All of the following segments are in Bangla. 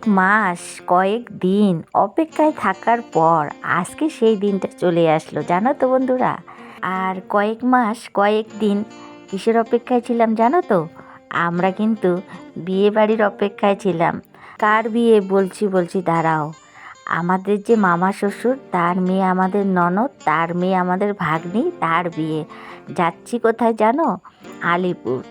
কয়েক মাস, কয়েক দিন অপেক্ষায় থাকার পর আজকে সেই দিনটা চলে আসলো, জানো তো বন্ধুরা? আর কয়েক মাস, কয়েক দিন কিসের অপেক্ষায় ছিলাম জানো তো? আমরা কিন্তু বিয়ে বাড়ির অপেক্ষায় ছিলাম। কার বিয়ে? বলছি বলছি, দাঁড়াও। আমাদের যে মামা শ্বশুর, তার মেয়ে আমাদের ননদ, তার মেয়ে আমাদের ভাগ্নি, তার বিয়ে। যাচ্ছি কোথায় জানো? আলিপুর।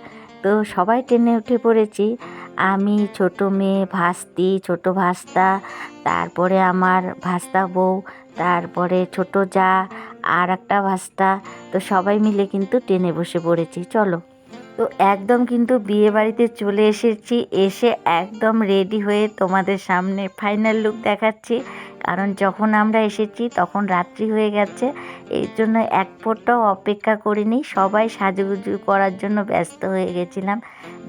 তো সবাই ট্রেনে উঠে পড়েছি। আমি ছোট মেয়ে ভাস্তি, ছোট ভাস্তা, তারপরে আমার ভাস্তা বউ, তারপরে ছোট যা আর একটা ভাস্তা। তো সবাই মিলে কিন্তু টেনে বসে পড়েছি, চলো। তো একদম কিন্তু বিয়ে বাড়িতে চলে এসেছি, এসে একদম রেডি হয়ে তোমাদের সামনে ফাইনাল লুক দেখাচ্ছি। কারণ যখন আমরা এসেছি তখন রাত্রি হয়ে গেছে, এই জন্য এক ফোটাও অপেক্ষা করিনি। সবাই সাজুগুজু করার জন্য ব্যস্ত হয়ে গেছিলাম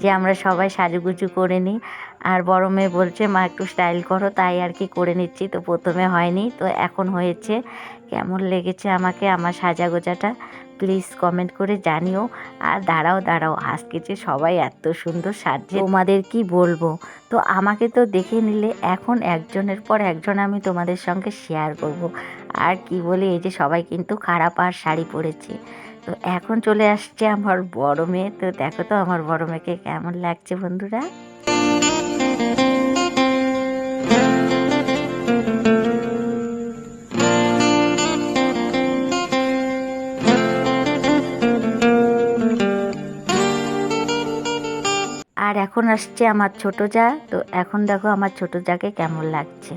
যে আমরা সবাই সাজুগুজু করে নিই। আর বড় মেয়ে বলছে, মা, একটু স্টাইল করো। তাই আর কি করে নিচ্ছি, তো প্রথমে হয়নি, তো এখন হয়েছে। কেমন লেগেছে আমাকে, আমার সাজাগোজাটা? প্লিজ কমেন্ট করে জানিও। আর দাঁড়াও দাঁড়াও, আজকে যে সবাই এত সুন্দর সাজছে। তোমাদের কি বলব? তো আমাকে তো দেখে নিলে এখন একজনের পর একজন আমি তোমাদের সঙ্গে শেয়ার করব। আর কি বলি, এই যে সবাই কিন্তু খারাপ আর শাড়ি পরেছে। তো এখন চলে আসছে আমার বড় মেয়ে। তো দেখো তো আমার বড় মেয়েকে কেমন লাগছে বন্ধুরা? আর এখন আসছে আমার ছোট যা তো এখন দেখো আমার ছোট যাকে কেমন লাগছে।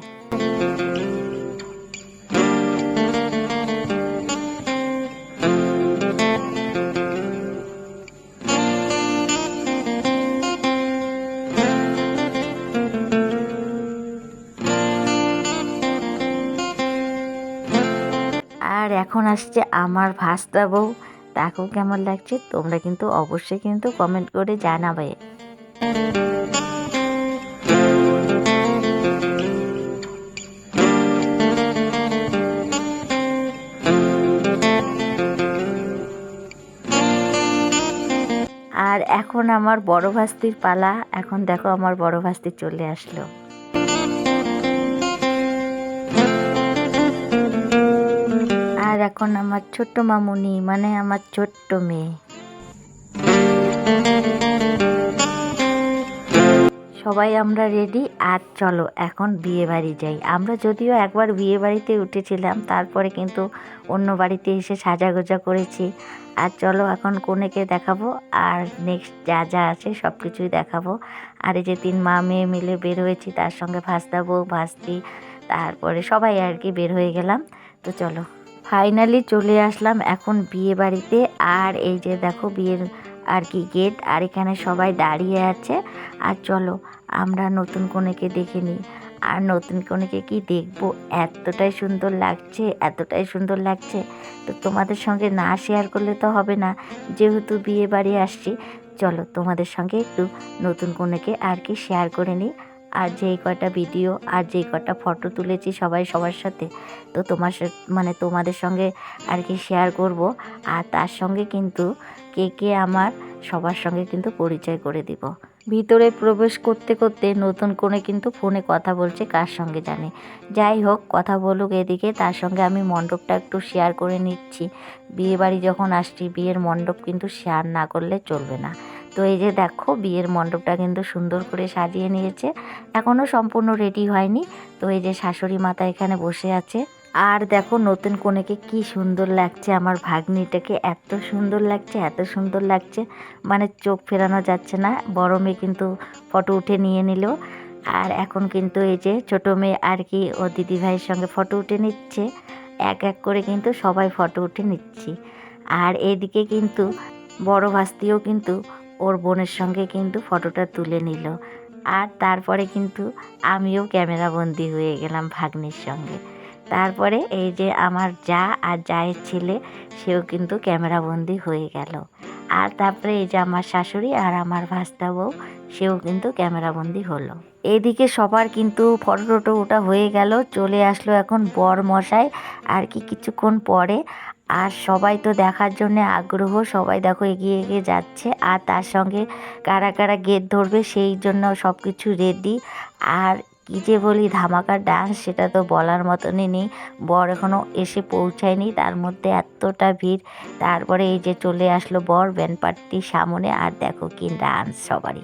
এখন আসছে আমার ভাস্তা বউ। তাকেও কেমন লাগছে? তোমরা কিন্তু অবশ্যই কিন্তু কমেন্ট করে জানাবে। আর এখন আমার বড় ভাস্তির পালা। এখন দেখো আমার বড় ভাস্তি চলে আসলো। আর এখন আমার ছোট্ট মামুনি মানে আমার ছোট্ট মেয়ে। সবাই আমরা রেডি আর চলো, এখন বিয়ে বাড়ি যাই। আমরা যদিও একবার বিয়ে বাড়িতে উঠেছিলাম, তারপরে কিন্তু অন্য বাড়িতে এসে সাজাগোজা করেছি। আর চলো, এখন কনেকে দেখাবো? আর নেক্সট যা যা আছে সব কিছুই দেখাবো। আর এই যে তিন মা মেয়ে মিলে বের হয়েছি, তার সঙ্গে ভাস্তা বউ, ভাস্তি, তারপরে সবাই আর কি বের হয়ে গেলাম। তো চলো। ফাইনালি চলে আসলাম এখন বিয়ে বাড়িতে আর এই যে দেখো বিয়ের আর কি গেট, আর এখানে সবাই দাঁড়িয়ে আছে। আর চলো, আমরা নতুন কনেকে দেখে নিই। আর নতুন কনেকে কি দেখব? এতটাই সুন্দর লাগছে, এতটাই সুন্দর লাগছে। তো তোমাদের সঙ্গে না শেয়ার করলে তো হবে না। যেহেতু বিয়ে বাড়ি আসছি, চলো তোমাদের সঙ্গে একটু নতুন কনেকে আর কি শেয়ার করে নিই। আর যেই কটা ভিডিও আর যেই কটা ফটো তুলেছি সবাই সবার সাথে, তো তোমার মানে তোমাদের সঙ্গে আর কি শেয়ার করব। আর তার সঙ্গে কিন্তু কে কে আমার সবার সঙ্গে কিন্তু পরিচয় করে দিব। ভিতরে প্রবেশ করতে করতে নতুন করে কিন্তু ফোনে কথা বলছে, কার সঙ্গে জানে। যাই হোক, কথা বলুক এদিকে, তার সঙ্গে আমি মণ্ডপটা একটু শেয়ার করে নিচ্ছি। বিয়ে বাড়ি যখন আসছি, বিয়ের মণ্ডপ কিন্তু শেয়ার না করলে চলবে না। তো এই যে দেখো, বিয়ের মণ্ডপটা কিন্তু সুন্দর করে সাজিয়ে নিয়েছে। এখনও সম্পূর্ণ রেডি হয়নি। তো এই যে শাশুড়ি মাতা এখানে বসে আছে। আর দেখো, নতুন কনেকে কি সুন্দর লাগছে আমার ভাগ্নিটাকে। এত সুন্দর লাগছে, এত সুন্দর লাগছে। মানে চোখ ফেরানো যাচ্ছে না। বড় মেয়ে কিন্তু ফটো উঠে নিয়ে নিল। আর এখন কিন্তু এই যে ছোট মেয়ে আর কি ও দিদি ভাইয়ের সঙ্গে ফটো উঠে নিচ্ছে। এক এক করে কিন্তু সবাই ফটো উঠে নিচ্ছি। আর এদিকে কিন্তু বড় ভাস্তিও কিন্তু ওর বোনের সঙ্গে কিন্তু ফটোটা তুলে নিল। আর তারপরে কিন্তু আমিও ক্যামেরা বন্দি হয়ে গেলাম ভাগ্নির সঙ্গে। তারপরে এই যে আমার যা আর জায়ের ছেলে, সেও কিন্তু ক্যামেরাবন্দি হয়ে গেল। আর তারপরে এই যে আমার শাশুড়ি আর আমার ভাস্তা বউ, সেও কিন্তু ক্যামেরাবন্দি হলো। এদিকে সবার কিন্তু ফটো টটো ওটা হয়ে গেল, চলে আসলো এখন বর মশাই আর কি কিছুক্ষণ পরে আর সবাই তো দেখার জন্য আগ্রহ, সবাই দেখো এগিয়ে এগিয়ে যাচ্ছে। আর তার সঙ্গে কারা কারা গেট ধরবে সেই জন্য সব কিছু রেডি আর কী যে বলি ধামাকার ডান্স সেটা তো বলার মতনই নেই। বর এখনও এসে পৌঁছায়নি, তার মধ্যে এতটা ভিড়। তারপরে এই যে চলে আসলো বর ব্যান্ড সামনে। আর দেখো কি ডান্স সবারই।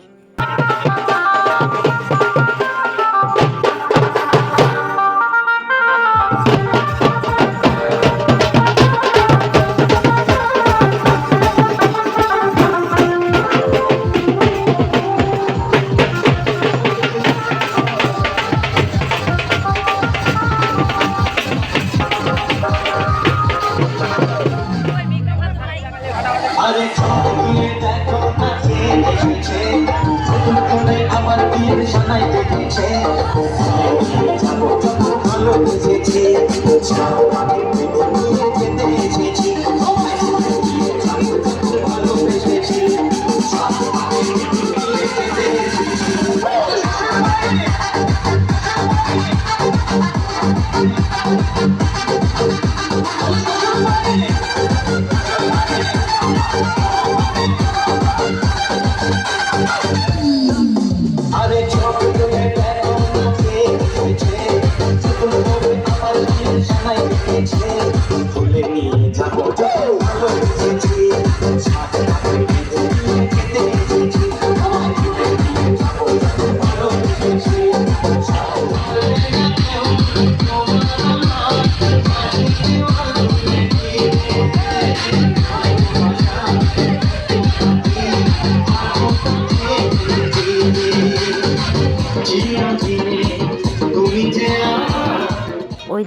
Jones.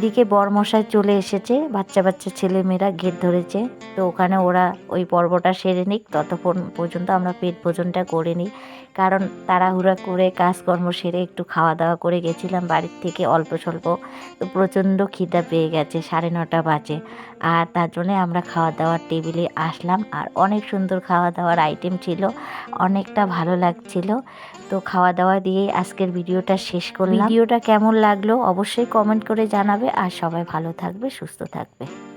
ওইদিকে বরমশাই চলে এসেছে। বাচ্চা বাচ্চা ছেলেমেয়েরা গেট ধরেছে। তো ওখানে ওরা ওই পর্বটা সেরে নিক। ততক্ষণ পর্যন্ত আমরা পেট ভোজনটা করে নিই। কারণ তাড়াহুড়া করে কাজকর্ম সেরে একটু খাওয়া দাওয়া করে গেছিলাম বাড়ির থেকে। অল্প স্বল্প তো প্রচণ্ড খিদা পেয়ে গেছে। সাড়ে নটা বাজে। আর তার জন্যে আমরা খাওয়া দাওয়ার টেবিলে আসলাম। আর অনেক সুন্দর খাওয়া দাওয়ার আইটেম ছিল, অনেকটা ভালো লাগছিল। তো খাওয়া দাওয়া দিয়েই আজকের ভিডিওটা শেষ করলাম। ভিডিওটা কেমন লাগল অবশ্যই কমেন্ট করে জানাবে। আর সবাই ভালো থাকবে, সুস্থ থাকবে।